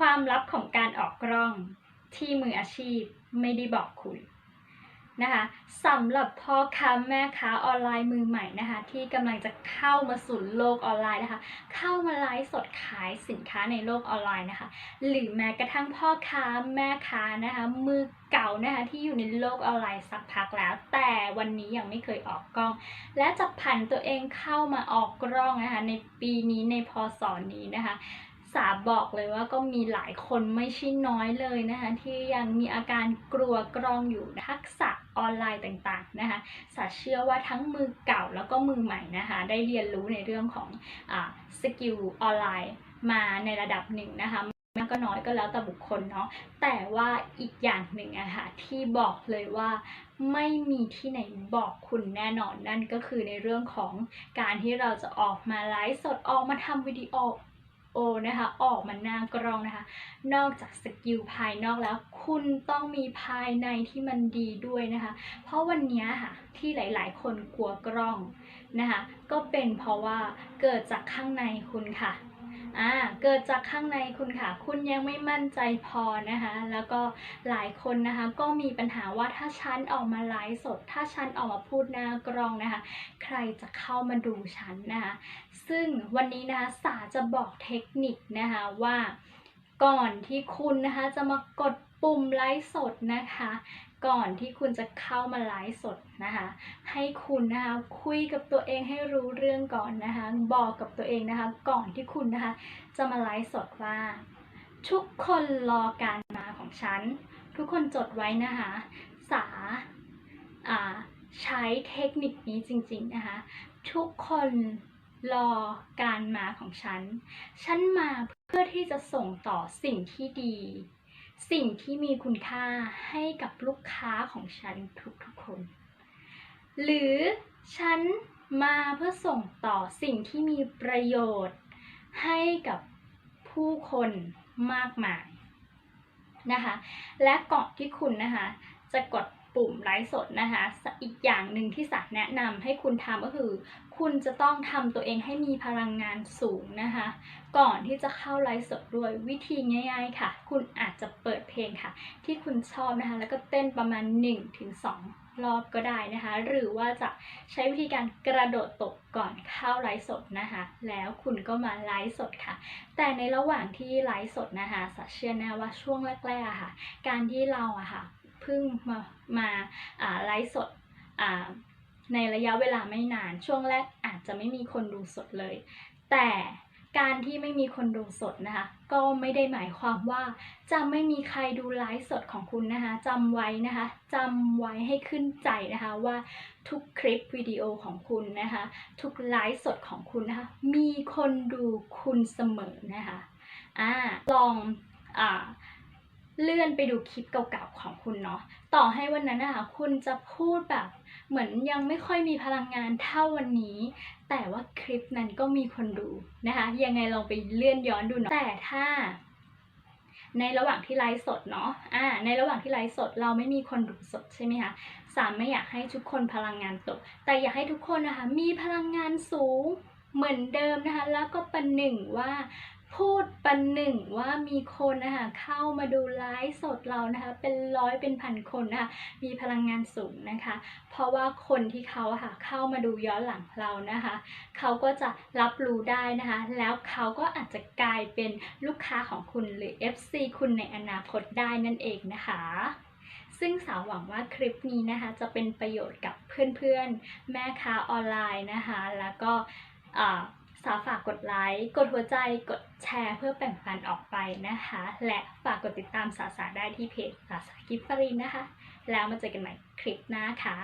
ความลับของการออกกล้องที่มืออาชีพไม่ได้บอกคุณนะคะสำหรับพ่อค้าแม่ค้าออนไลน์มือใหม่นะคะ ที่กำลังจะเข้ามาสู่โลกออนไลน์นะคะ เข้ามาไลฟ์สดขายสินค้าในโลกออนไลน์นะคะ หรือแม้กระทั่งพ่อค้าแม่ค้านะคะมือเก่านะคะที่อยู่ในโลกออนไลน์สักพักแล้ว แต่วันนี้ยังไม่เคยออกกล้อง และจะผันตัวเองเข้ามาออกกล้องนะคะในปีนี้ในพศนี้นะคะ สาบอกเลยว่าก็มีหลายคนไม่ใช่น้อยเลยนะคะที่ยังมีอาการกลัวกล้องอยู่ทักษะออนไลน์ต่างๆนะคะสาเชื่อว่าทั้งมือเก่าแล้วก็มือใหม่นะคะได้เรียนรู้ในเรื่องของอสกิลออนไลน์มาในระดับหนึ่งนะคะมากก็น้อยก็แล้วแต่บุคคลเนาะแต่ว่าอีกอย่างหนึ่งอะค่ะที่บอกเลยว่าไม่มีที่ไหนบอกคุณแน่นอนนั่นก็คือในเรื่องของการที่เราจะออกมาไลฟ์สดออกมาทำวิดีโอ โอนะคะ ออกมาหน้ากล้องนะคะ นอกจากสกิลภายนอกแล้ว คุณต้องมีภายในที่มันดีด้วยนะคะ เพราะวันนี้ค่ะที่หลาย ๆ คนกลัวกล้อง นะคะก็เป็นเพราะว่าเกิดจากข้างในคุณค่ะอ่าเกิดจากข้างในคุณค่ะ คุณยังไม่มั่นใจพอนะคะ แล้วก็หลายคนนะคะ ก็มีปัญหาว่าถ้าฉันออกมาไลฟ์สด ถ้าฉันออกมาพูดหน้ากล้องนะคะ ใครจะเข้ามาดูฉันนะคะ ซึ่งวันนี้นะคะสาจะบอกเทคนิคนะคะว่าก่อนที่คุณนะคะจะมากดปุ่มไลฟ์สดนะคะ ก่อนที่คุณจะเข้ามาไลฟ์สดนะคะ ให้คุณนะคะคุยกับตัวเองให้รู้เรื่องก่อนนะคะ บอกกับตัวเองนะคะ ก่อนที่คุณนะคะ จะมาไลฟ์สดว่า ทุกคนรอการมาของฉัน ทุกคนจดไว้นะคะ สาอ่าใช้เทคนิคนี้จริง ๆนะคะ ทุกคนรอการมาของฉัน ฉันมาเพื่อที่จะส่งต่อสิ่งที่ดี สิ่งที่มีคุณค่าให้กับลูกค้าของฉันทุกๆคน หรือฉันมาเพื่อส่งต่อสิ่งที่มีประโยชน์ให้กับผู้คนมากมายนะคะ และก่อนที่คุณนะคะ จะกด ปุ่มไลฟ์สดนะคะ อีกอย่างหนึ่งที่สักแนะนำให้คุณทำก็คือ คุณจะต้องทำตัวเองให้มีพลังงานสูงนะคะ ก่อนที่จะเข้าไลฟ์สดด้วยวิธีง่าย ๆค่ะ คุณอาจจะเปิดเพลงค่ะ ที่คุณชอบนะคะ แล้วก็เต้นประมาณ 1-2 รอบก็ได้นะคะ หรือว่าจะใช้วิธีการกระโดดตบก่อนเข้าไลฟ์สดนะคะ แล้วคุณก็มาไลฟ์สดค่ะ แต่ในระหว่างที่ไลฟ์สดนะคะสัเชื่อแนะว่าช่วงแรกๆค่ะ การที่เราอะค่ะ เพิ่งมามาไลฟ์สดในระยะเวลาไม่นานช่วงแรกอาจจะไม่มีคนดูสดเลย แต่การที่ไม่มีคนดูสดนะคะก็ไม่ได้หมายความว่าจะไม่มีใครดูไลฟ์สดของคุณนะคะจำไว้นะคะจำไว้ให้ขึ้นใจนะคะว่าทุกคลิปวิดีโอของคุณนะคะทุกไลฟ์สดของคุณนะคะมีคนดูคุณเสมอนะคะอ่าลองอ่า เลื่อนไปดูคลิปเก่าๆของคุณเนาะต่อให้วันนั้นนะคะคุณจะพูดแบบ เหมือนยังไม่ค่อยมีพลังงานเท่าวันนี้ แต่ว่าคลิปนั้นก็มีคนดูนะคะยังไงลองไปเลื่อนย้อนดูเนาะแต่ถ้า ในระหว่างที่ไลฟ์สดเนาะอ่าในระหว่างที่ไลฟ์สดเราไม่มีคนดูสดใช่ไหมคะสามไม่อยากให้ทุกคนพลังงานตก แต่อยากให้ทุกคนนะคะมีพลังงานสูงเหมือนเดิมนะคะ แล้วก็ประหนึ่งว่า พูดประหนึ่งว่ามีคนนะคะเข้ามาดูไลฟ์สดเรานะคะเป็นร้อยเป็นพันคนนะคะมีพลังงานสูงนะคะ เพราะว่าคนที่เขาค่ะเข้ามาดูย้อนหลังเรานะคะเขาก็จะรับรู้ได้นะคะ แล้วเขาก็อาจจะกลายเป็นลูกค้าของคุณหรือ FC คุณในอนาคตได้นั่นเองนะคะซึ่งสาวหวังว่าคลิปนี้นะคะจะเป็นประโยชน์กับเพื่อนๆ แม่ค้าออนไลน์นะคะ แล้วก็ สาวฝากกดไลค์ กดหัวใจ กดแชร์เพื่อแบ่งปันออกไปนะคะ และฝากกดติดตามสาสาได้ที่เพจสาสากิฟฟารินนะคะ แล้วมาเจอกันใหม่คลิปหน้าค่ะ